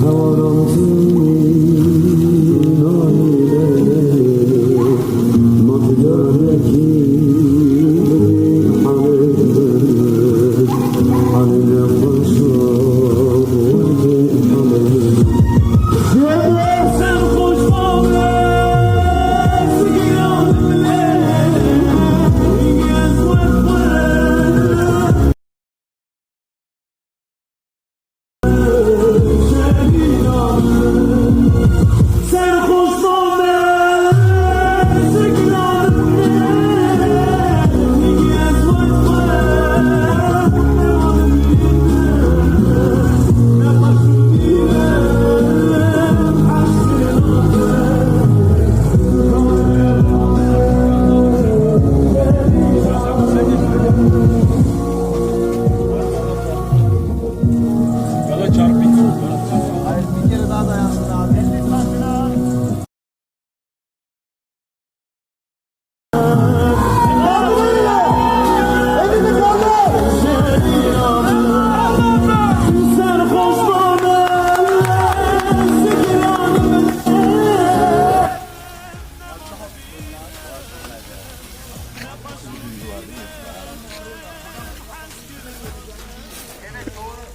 Guru Hayır bir kere daha dayansın abi.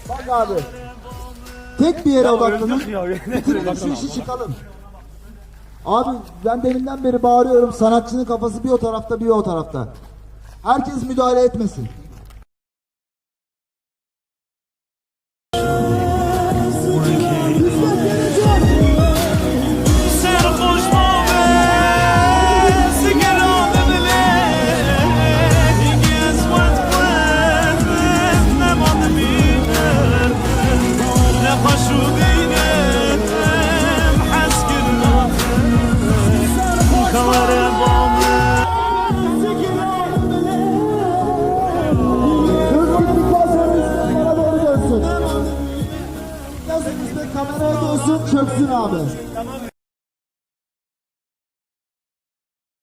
Bak abi. Tek bir yere odaklanın. Bitirin şu işi çıkalım. Abi ben deminden beri bağırıyorum. Sanatçının kafası bir o tarafta bir o tarafta. Herkes müdahale etmesin. Dönsün çöksün abi.